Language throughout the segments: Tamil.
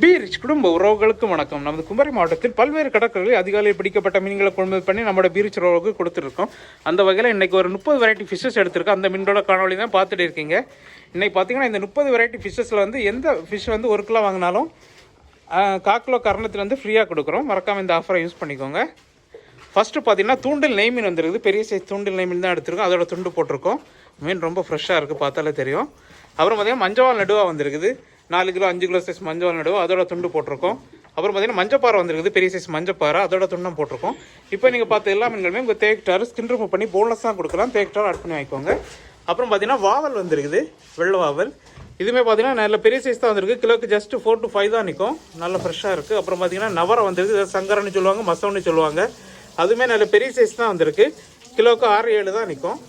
பீரிச் குடும்ப உறவுகளுக்கு வணக்கம். நமது குமரி மாவட்டத்தில் பல்வேறு கடற்கரைகளில் அதிகாலையில் பிடிக்கப்பட்ட மீன்களை கொள்முதல் பண்ணி நம்மளோட பீரிச் உறவுக்கு கொடுத்துருக்கோம். அந்த வகையில் இன்றைக்கி ஒரு முப்பது வெரைட்டி ஃபிஷ்ஷஸ் எடுத்திருக்கோம். அந்த மீனோட காணொலி தான் பார்த்துட்டு இருக்கீங்க. இன்றைக்கி பார்த்தீங்கன்னா இந்த முப்பது வெரைட்டி ஃபிஷ்ஷஸில் வந்து எந்த ஃபிஷ் வந்து ஒரு கிலோ வாங்கினாலும் காக்கிலோ கால் கிலோ கரணத்தில் வந்து ஃப்ரீயாக கொடுக்குறோம். மறக்காமல் இந்த ஆஃபரை யூஸ் பண்ணிக்கோங்க. ஃபஸ்ட்டு பார்த்தீங்கன்னா தூண்டில் நெய் மீன் வந்துருக்குது. பெரிய சைஸ் தூண்டில் நெய் மீன் தான் எடுத்திருக்கோம். அதோட துண்டு போட்டிருக்கோம். மீன் ரொம்ப ஃப்ரெஷ்ஷாக இருக்குது பார்த்தாலே தெரியும். அப்புறம் பார்த்தீங்கன்னா மஞ்சவால் நடுவாக வந்திருக்குது. நாலு கிலோ அஞ்சு கிலோ சைஸ் மஞ்சள் நடுவா அதோட துண்டு போட்டிருக்கோம். அப்புறம் பார்த்தீங்கன்னா மஞ்சப்பாறை வந்திருக்குது பெரிய சைஸ் மஞ்சப்பாறை அதோட துண்டம் போட்டிருக்கோம். இப்போ நீங்கள் பார்த்த எல்லா மீன்களுமே உங்கள் தேக்டார் ஸ்கின் ரிமூவ் பண்ணி போன்லெஸ்ஸாக கொடுக்கலாம். தேக்டார் ஆட் பண்ணி வாங்கிக்கோங்க. அப்புறம் பார்த்தீங்கன்னா வாவல் வந்திருக்குது வெள்ளை வாவல். இதுவுமே பார்த்தீங்கன்னா நல்ல பெரிய சைஸ் தான் வந்திருக்கு. கிலோக்கு ஜஸ்ட் ஃபோர் டு ஃபைவ் தான் நிற்கும் நல்ல ஃப்ரெஷ்ஷாக இருக்குது அப்புறம் பார்த்தீங்கன்னா நவரம் வந்திருக்கு சங்கரன்னு சொல்லுவாங்க மசவன்னு சொல்லுவாங்க. அதுவுமே நல்ல பெரிய சைஸ் தான் வந்திருக்கு. கிலோக்கு ஆறு ஏழு தான் நிற்கும்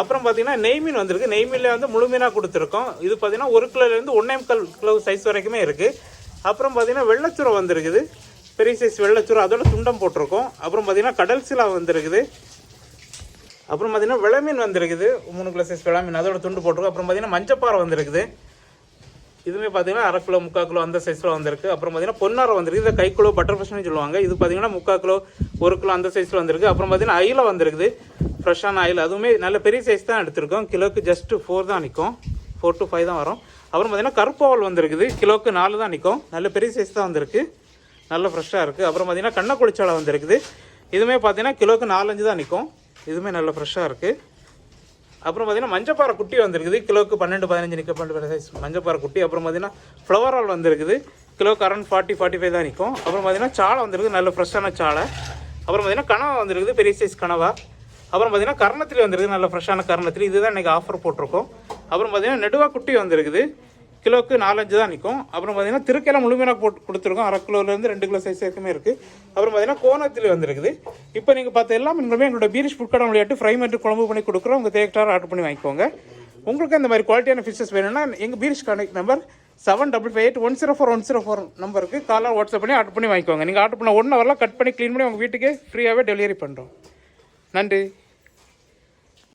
அப்புறம் பார்த்தீங்கன்னா நெய் மீன் வந்திருக்கு. நெய்மீனில் வந்து முழு மீனாக கொடுத்துருக்கோம். இது பார்த்தீங்கன்னா ஒரு கிலோலேருந்து ஒன்றே முக்கால் கிலோ சைஸ் வரைக்குமே இருக்குது அப்புறம் பார்த்தீங்கன்னா வெள்ளச்சுரை வந்திருக்குது பெரிய சைஸ் வெள்ளச்சுரை. அதோட துண்டம் போட்டிருக்கோம். அப்புறம் பார்த்தீங்கன்னா கடல் சிலா வந்திருக்குது அப்புறம் பார்த்தீங்கன்னா விளமீன் வந்திருக்குது மூணு கிலோ சைஸ் விளமீன் அதோட துண்டு போட்டிருக்கோம். அப்புறம் பார்த்தீங்கன்னா மஞ்சப்பாறை வந்திருக்குது இதுவுமே பார்த்தீங்கன்னா அரை கிலோ முக்கால் கிலோ அந்த சைஸில் வந்திருக்கு. அப்புறம் பார்த்தீங்கன்னா பொன்னாரை வந்திருக்கு. இதை கை கிலோ பட்டர் ஃபிஷ்னு சொல்லுவாங்க. இது பார்த்தீங்கன்னா முக்கால் கிலோ ஒரு கிலோ அந்த சைஸில் வந்திருக்கு. அப்புறம் பார்த்தீங்கன்னா அயில வந்திருக்குது. ஃப்ரெஷ்ஷான ஆயில் அதுவுமே நல்ல பெரிய சைஸ் தான் எடுத்திருக்கோம். கிலோக்கு ஜஸ்ட்டு ஃபோர் தான் நிற்கும் ஃபோர் டு ஃபைவ் தான் வரும். அப்புறம் பார்த்தீங்கன்னா கருப்பாவல் வந்திருக்குது. கிலோக்கு நாலு தான் நிற்கும் நல்ல பெரிய சைஸ் தான் வந்திருக்கு. நல்ல ஃப்ரெஷ்ஷாக இருக்குது அப்புறம் பார்த்தீங்கன்னா கண்ணக்குளிச்சாலை வந்திருக்குது. இதுவுமே பார்த்தீங்கன்னா கிலோக்கு நாலஞ்சு தான் நிற்கும் இதுவுமே நல்ல ஃப்ரெஷ்ஷாக இருக்குது அப்புறம் பார்த்தீங்கன்னா மஞ்சப்பாறை குட்டி வந்திருக்குது. கிலோக்கு பன்னெண்டு பதினஞ்சு நிற்க பன்னெண்டு சைஸ் மஞ்சப்பாறை குட்டி. அப்புறம் பார்த்தீங்கன்னா ஃப்ளவர் ஆல் வந்திருக்குது. கிலோக்கு அரௌண்ட் ஃபார்ட்டி ஃபார்ட்டி ஃபைவ் தான் நிற்கும் அப்புறம் பார்த்தீங்கன்னா சாலை வந்திருக்கு நல்ல ஃப்ரெஷ்ஷான சாலை. அப்புறம் பார்த்தீங்கன்னா கனவா வந்திருக்குது. பெரிய சைஸ் கனவா. அப்புறம் பார்த்தீங்கன்னா கர்ணத்திலே வந்திருக்கு நல்ல ஃப்ரெஷ்ஷான கர்ணத்திலே இதுதான் இன்றைக்கி ஆஃபர் போட்டிருக்கோம். அப்புறம் பார்த்தீங்கன்னா நெடுவா குட்டி வந்திருக்குது. கிலோக்கு நாலஞ்சு தான் நிற்கும் அப்புறம் பார்த்தீங்கன்னா திருக்கெல்லாம் முழுமையாக போட்டு கொடுத்துருக்கோம். அரை கிலோலேருந்து ரெண்டு கிலோ சைஸ் வரைக்குமே இருக்குது அப்புறம் பார்த்தீங்கன்னா கோணத்தில் வந்திருக்குது. இப்போ நீங்கள் பார்த்த எல்லா மீன்களுமே எங்களோட பீரிஷ் புட்கடம் விளையாட்டு ஃப்ரை மட்டும் குழம்பு பண்ணி கொடுக்குறோம். உங்கள் தேக்டார் ஆர்டர் பண்ணி வாங்கிக்கோங்க. உங்களுக்கு இந்த மாதிரி குவாலிட்டியான ஃபிஷஸ் வேணும்னா எங்கள் fresh connect number seven double five eight one zero four one zero four நம்பருக்கு காலாக வாட்ஸ்அப் பண்ணி ஆர்டர் பண்ணி வாங்கிக்கோங்க. நீங்கள் ஆர்டர் பண்ண ஒன் ஹவரில் கட் பண்ணி க்ளீன் பண்ணி உங்கள் வீட்டுக்கு ஃப்ரீயாகவே டெலிவரி பண்ணுறோம் நன்றி.